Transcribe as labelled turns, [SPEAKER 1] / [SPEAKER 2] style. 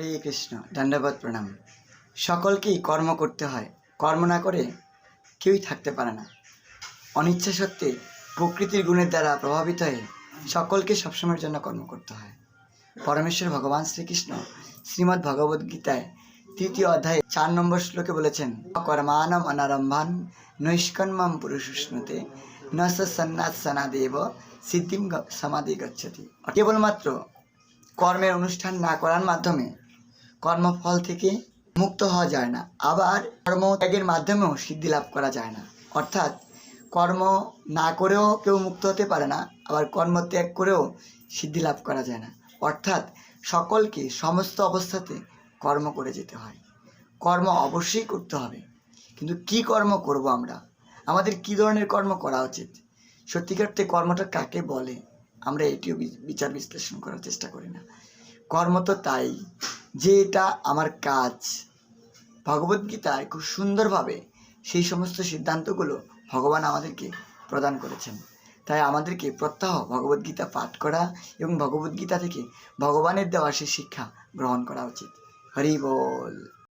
[SPEAKER 1] হরে কৃষ্ণ দণ্ডবোধ প্রণাম। সকলকেই কর্ম করতে হয়, কর্ম না করে কেউই থাকতে পারে না। অনিচ্ছা সত্ত্বে প্রকৃতির গুণের দ্বারা প্রভাবিত হয়ে সকলকে সবসময়ের জন্য কর্ম করতে হয়। পরমেশ্বর ভগবান শ্রীকৃষ্ণ শ্রীমদ্ ভগবদ্ গীতায় তৃতীয় অধ্যায়ে চার নম্বর শ্লোকে বলেছেন কর্মানম অনারম্ভান নৈষ্কর্মম পুরুষুষ্ণুতে ন সন্ন্যাস সনাদেব সিদ্ধিম সমাধি গচ্ছতি কেবলমাত্র কর্মের অনুষ্ঠান না করার মাধ্যমে কর্মফল থেকে মুক্ত হওয়া যায় না। আবার কর্ম ত্যাগের মাধ্যমেও সিদ্ধি লাভ করা যায় না। অর্থাৎ কর্ম না করেও কেউ মুক্ত হতে পারে না, আবার কর্ম ত্যাগ করেও সিদ্ধি লাভ করা যায় না। অর্থাৎ সকলকে সমস্ত অবস্থাতে কর্ম করে যেতে হয়। কর্ম অবশ্যই করতে হবে। কিন্তু কি কর্ম করব আমরা? আমাদের কি ধরনের কর্ম করা উচিত? সত্যিকারতে কর্মটা কাকে বলে? আমরা এটিও বিচার বিশ্লেষণ করার চেষ্টা করি না। কর্ম তো তাই। যে এটা আমার কাজ। ভগবদ্গীতায় খুব সুন্দরভাবে সেই সমস্ত সিদ্ধান্তগুলো ভগবান আমাদেরকে প্রদান করেছেন। তাই আমাদেরকে প্রত্যাহ ভগবদ্গীতা পাঠ করা এবং ভগবদ্গীতা থেকে ভগবানের দেওয়া সেই শিক্ষা গ্রহণ করা উচিত। হরি বল।